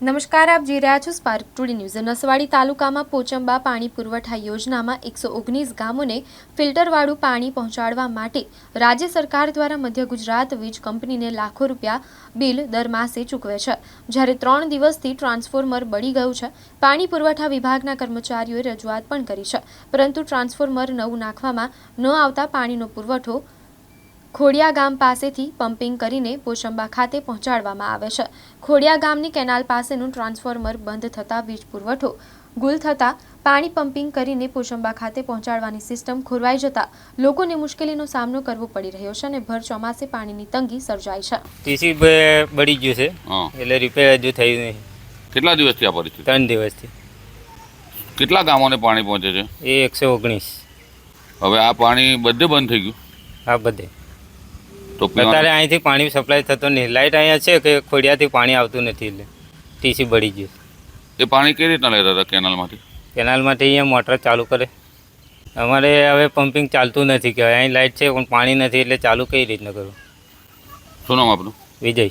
નમસ્કાર, આપ જોઈ રહ્યા છો સ્પાર્ક ટુડે ન્યૂઝ નસવાડી તાલુકામાં પોચંબા પાણી પુરવઠા યોજનામાં એકસો ઓગણીસ ગામોને ફિલ્ટરવાળું પાણી પહોંચાડવા માટે રાજ્ય સરકાર દ્વારા મધ્ય ગુજરાત વીજ કંપનીને લાખો રૂપિયા બિલ દર માસે ચૂકવે છે. જ્યારે ત્રણ દિવસથી ટ્રાન્સફોર્મર બળી ગયું છે, પાણી પુરવઠા વિભાગના કર્મચારીઓએ રજૂઆત પણ કરી છે. પરંતુ ટ્રાન્સફોર્મર નવું નાખવામાં ન આવતા પાણીનો પુરવઠો ખોડિયા ગામ પાસેથી પમ્પિંગ કરીને પોશંબા ખાતે પહોંચાડવામાં આવે છે. ખોડિયા ગામની કેનાલ પાસેનું ટ્રાન્સફોર્મર બંધ થતાં વીજ પુરવઠો ગુલ થતાં પાણી પમ્પિંગ કરીને પોશંબા ખાતે પહોંચાડવાની સિસ્ટમ ખોરવાઈ જતા લોકોને મુશ્કેલીનો સામનો કરવો પડી રહ્યો છે અને ભર ચોમાસે પાણીની તંગી સર્જાઈ છે. ટીસી બળી ગયું છે. એટલે રિપેર હજુ થયું નહીં. કેટલા દિવસથી આ પરિસ્થિતિ? ત્રણ દિવસથી. કેટલા ગામોને પાણી પહોંચે છે? એ એકસો ઓગણીસ. હવે આ પાણી બધે બંધ થઈ ગયું? આ બધે. તો અત્યારે અહીંથી પાણી સપ્લાય થતો નહીં. લાઇટ અહીંયા છે કે ખોડિયાથી પાણી આવતું નથી એટલે. ટીસી બળી ગયું. એ પાણી કઈ રીતના લેતા હતા કેનાલમાંથી? કેનાલમાંથી અહીંયા મોટર ચાલુ કરે. અમારે હવે પમ્પિંગ ચાલતું નથી. કે અહીં લાઇટ છે પણ પાણી નથી એટલે ચાલુ કઈ રીતના કરું? શું નામ આપનું? વિજય.